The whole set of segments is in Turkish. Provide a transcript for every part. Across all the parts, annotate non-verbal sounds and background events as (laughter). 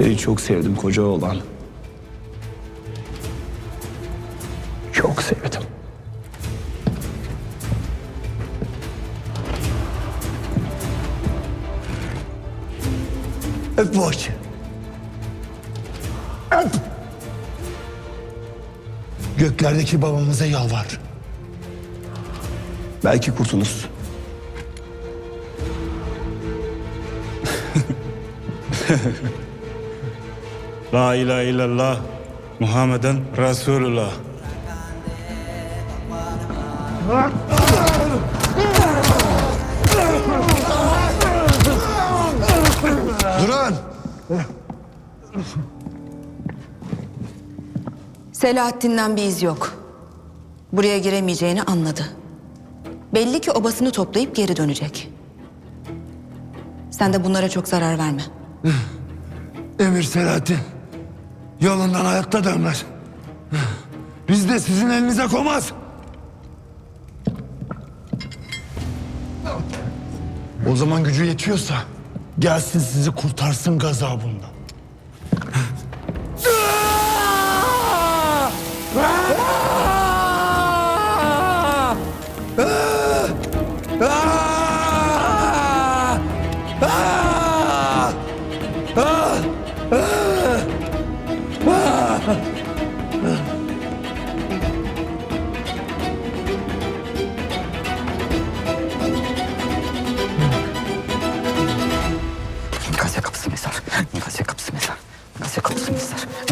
Seni çok sevdim koca oğlan. Çok sevdim. Öp açı. Öp. Göklerdeki babamıza yalvar. Belki kurtulursun. (laughs) La ilahe illallah Muhammeden Resulullah. Duran! Selahattin'den bir iz yok. Buraya giremeyeceğini anladı. Belli ki obasını toplayıp geri dönecek. Sen de bunlara çok zarar verme. Emir Selahattin. Yolundan hayatta dönmez. Biz de sizin elinize komaz. O zaman gücü yetiyorsa gelsin sizi kurtarsın gazabından.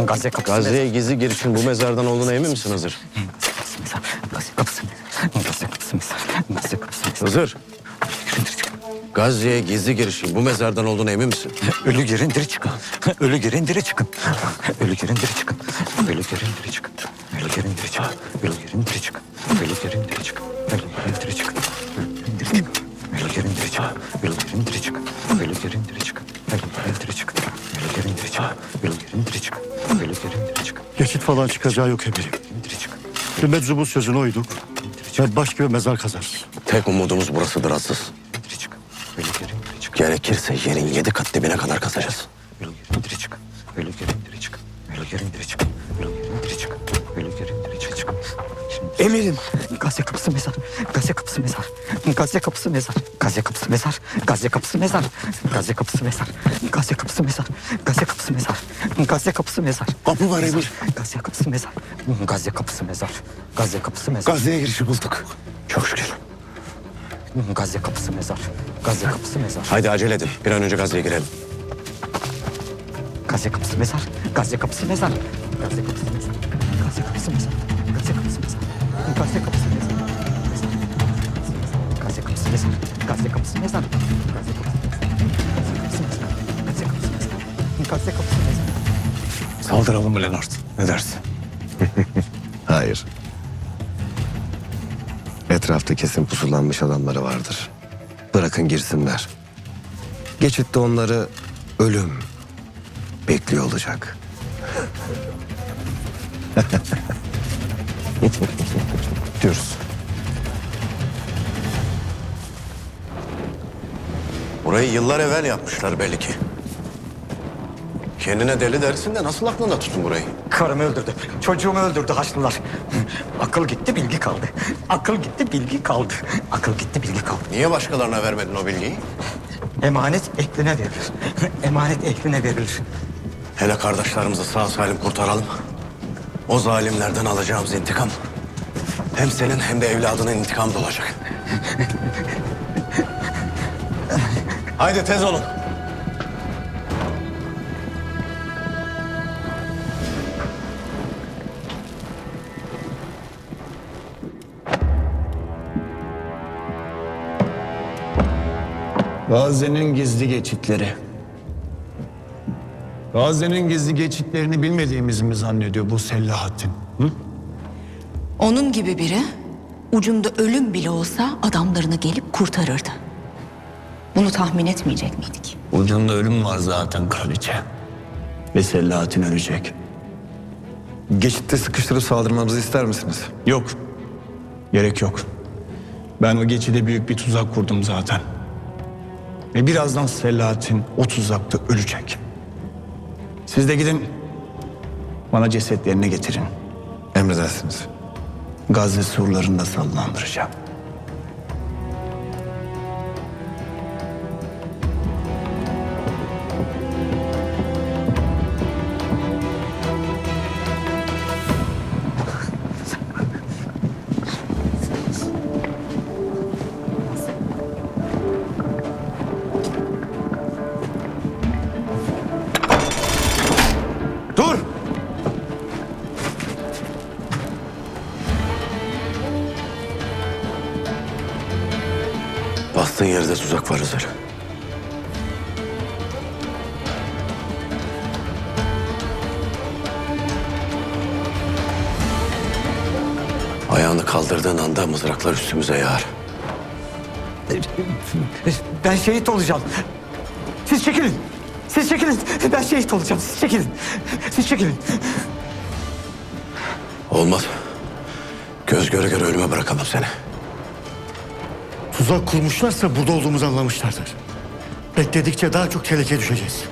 Gazze kapısı. Gazze'ye gizli girişin bu mezardan olduğuna emin misin Hızır? Gazze kapısı mezar. Gazze kapısı mezar. Gazze kapısı mezar. Gazze kapısı mezar. Hızır, Gazze'ye gizli girişin bu mezardan olduğuna emin misin? Ölü girin diri çıkın. Ölü girin diri çıkın. Ölü girin diri çıkın. Ölü girin diri çıkın. Ölü girin diri çıkın. Ölü girin diri çıkın. Ölü girin diri çıkın. Ölü girin diri çıkın. Ölü girin diri çıkın. Ölü girin diri çıkın. Ölü girin diri çıkın. Ölü girin diri çıkın. Ölü girin diri çıkın. Ölü girin diri çıkın. Tehdit falan çıkacağı yok emirim. Ve meczubun sözüne uyduk. Ve baş gibi mezar kazarız. Tek umudumuz burasıdır Aziz. Gerekirse yerin yedi kat dibine kadar kazacağız. Emirim. Gazze kapısı mezar. Gazze kapısı mezar. Gazze kapısı mezar. Gazze kapısı mezar. Gazze kapısı mezar. Gazze kapısı mezar. Gazze kapısı mezar. Gazze kapısı mezar. Gazze kapısı mezar. Kapı var Emir. Gazze kapısı mezar. Gazze kapısı mezar. Gazze kapısı mezar. Gazze'ye girişi bulduk. Çok şükür. Gazze kapısı mezar. Gazze kapısı mezar. Haydi acele edin. Bir an önce Gazze'ye girelim. Gazze kapısı mezar. Gazze kapısı mezar. Gazze kapısı mezar. Gazze kapısı mezar. Gazze kapısı mezar. Gazze kapısı mezar. です活性化も進めさん活性化も進めさん活性化も進めさん活性化も進めさん Saldıralım mı Leonard? Ne dersin? (laughs) Hayır. Etrafta kesin pusulanmış adamları vardır. Bırakın girsinler. Geçitte onları ölüm bekliyor olacak. (laughs) Diyoruz. Burayı yıllar evvel yapmışlar belli ki. Kendine deli dersin de nasıl aklında tutun burayı? Karımı öldürdü. Çocuğumu öldürdü Haçlılar. Akıl gitti bilgi kaldı. Akıl gitti bilgi kaldı. Akıl gitti bilgi kaldı. Niye başkalarına vermedin o bilgiyi? Emanet ehline verilir. Emanet ehline verilir. Hele kardeşlerimizi sağ salim kurtaralım. O zalimlerden alacağımız intikam hem senin hem de evladının intikamı olacak. Haydi tez olun. Gazze'nin gizli geçitleri. Gazze'nin gizli geçitlerini bilmediğimizi mi zannediyor bu Selahattin? Onun gibi biri ucunda ölüm bile olsa adamlarını gelip kurtarırdı. Bunu tahmin etmeyecek miydik? Ucunda ölüm var zaten kraliçe. Ve Selahattin ölecek. Geçitte sıkıştırıp saldırmamızı ister misiniz? Yok. Gerek yok. Ben o geçide büyük bir tuzak kurdum zaten. Ve birazdan Selahattin o tuzakta ölecek. Siz de gidin bana cesetlerini getirin. Emredersiniz. Gazze surlarında sallandıracağım. Bastığın yerde tuzak var Hızır. Ayağını kaldırdığın anda mızraklar üstümüze yağar. Ben şehit olacağım. Siz çekilin. Siz çekilin. Ben şehit olacağım. Siz çekilin. Siz çekilin. Olmaz. Göz göre göre ölüme bırakamam seni. Tuzak kurmuşlarsa burada olduğumuzu anlamışlardır. Bekledikçe daha çok tehlikeye düşeceğiz.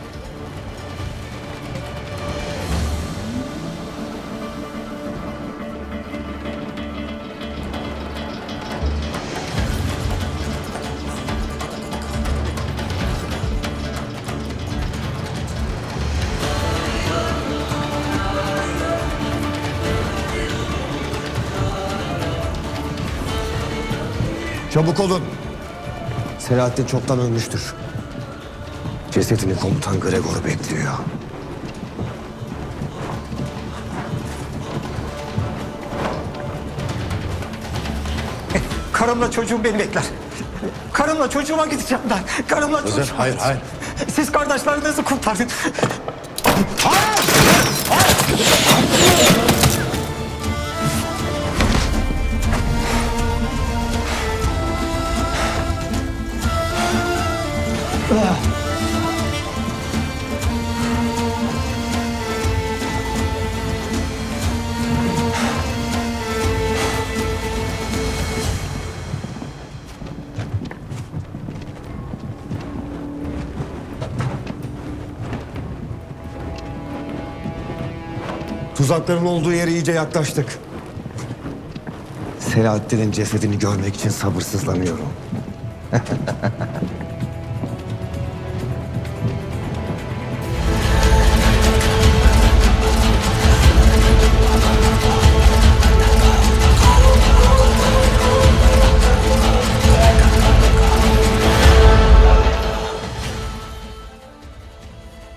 Çabuk olun. Selahattin çoktan ölmüştür. Cesedini komutan Gregor bekliyor. Karımla çocuğum beni bekler. Karımla çocuğuma gideceğim ben. Karımla Hızır, çocuğuma hayır, gideceğim. Siz kardeşlerinizi kurtarın. Tuzakların olduğu yere iyice yaklaştık. Selahattin'in cesedini görmek için sabırsızlanıyorum. (laughs)